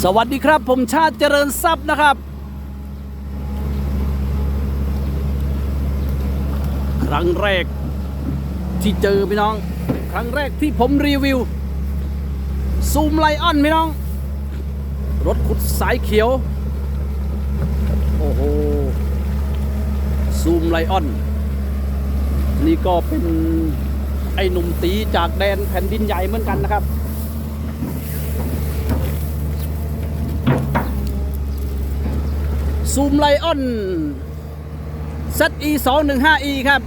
สวัสดีครับ ผมชาติเจริญทรัพย์นะครับ ครั้งแรกที่เจอพี่น้อง ครั้งแรกที่ผมรีวิว ซูมไลออนพี่น้อง รถขุดสายเขียว โอ้โห ซูมไลออน นี่ก็เป็นไอ้หนุ่มตีจากแดนแผ่นดินใหญ่เหมือนกันนะครับ ซูมไลออน ZE 2 1 5 E ครับ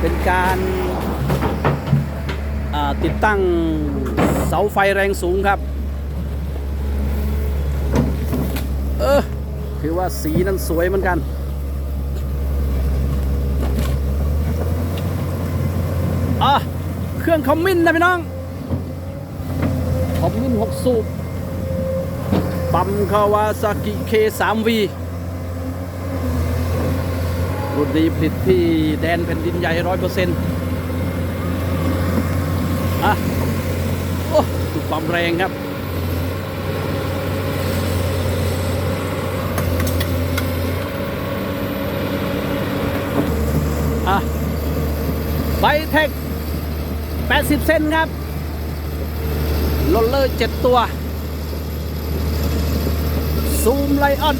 เป็นการาติดตั้งเสาไฟแรงสูงครับ เออคือว่าสีนั้นสวยเหมือนกันอะเครื่องคอมมินนะพี่น้อง อมมิน6สูบปั๊มคาวาซากิ K3V รุ่นนี้ผลิตที่แดนแผ่นดินใหญ่ร้อยเปอร์เซ็นต์อะโอ้ดูความแรงครับอะไบเทค80 เซนครับ โรลเลอร์7ตัว ซูมไลออน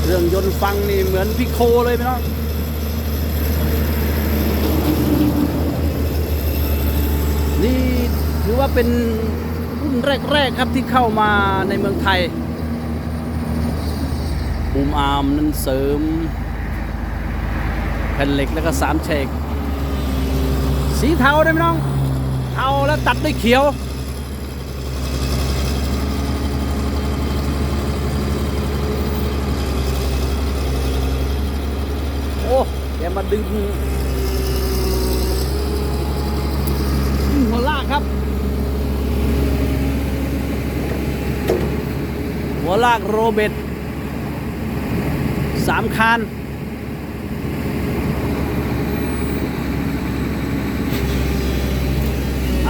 เครื่องยนต์ฟังนี่เหมือนพิโคเลยพี่น้องนี่ถือว่าเป็นรุ่นแรก ๆ ครับที่เข้ามาในเมืองไทยบูมอาร์มนั้นเสริมแผ่นเหล็กแล้วก็สามเฉก สีเทาได้ไหมน้อง เทาแล้วตัดด้วยเขียวโอ้แกมาดึงหัวลากครับ หัวลากโรเบิตสามคาน อะ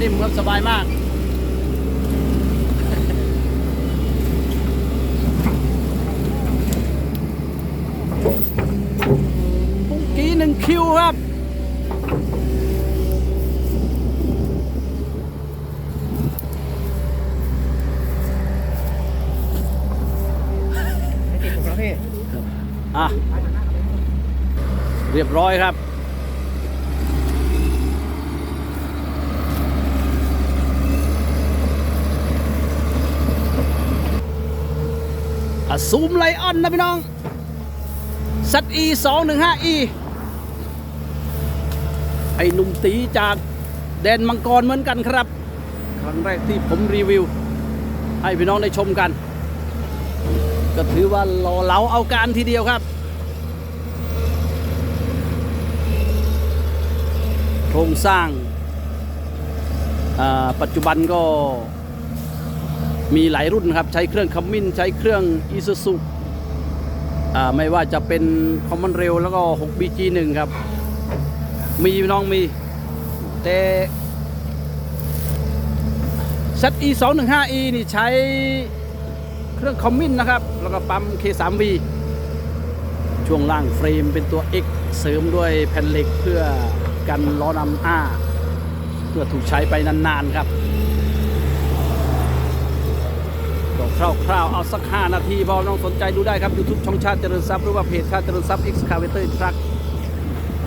นิ่มๆครับสบายมากปุ้งกี้หนึ่งคิวครับติดผมแล้วพี่อะ เรียบร้อยครับ ซูมไลออนนะพี่น้องสัตอี2 1 5 e ไอ้หนุ่มตีจากแดนมังกรเหมือนกันครับ ครั้งแรกที่ผมรีวิว ให้พี่น้องได้ชมกัน ก็ถือว่าหล่อเหลาเอาการทีเดียวครับโครงสร้างอ่าปัจจุบันก็ มีหลายรุ่นครับใช้เครื่องคัมมินใช้เครื่องอีซูซุไม่ว่าจะเป็นคอมมอนเรลแล้วก็ 6BG1 ครับ มีน้องมี แต่ ZE 2 1 5 e นี่ใช้เครื่องคอมมินนะครับ แล้วก็ปั๊ม K3V ช่วงล่างเฟรมเป็นตัว X เสริมด้วยแผ่นเหล็กเพื่อกันล้อนำอ้า เพื่อถูกใช้ไปนาน ๆ ครับก็ คร่าวๆ เอาสัก 5 นาทีพอน้องสนใจดูได้ครับ YouTube ช่องชาติเจริญทรัพย์หรือว่าเพจชาติเจริญทรัพย์ Excavator Truck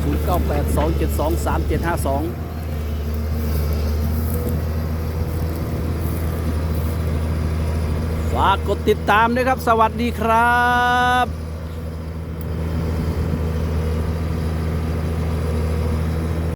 0982723752ฝากกดติดตามด้วยครับ สวัสดีครับ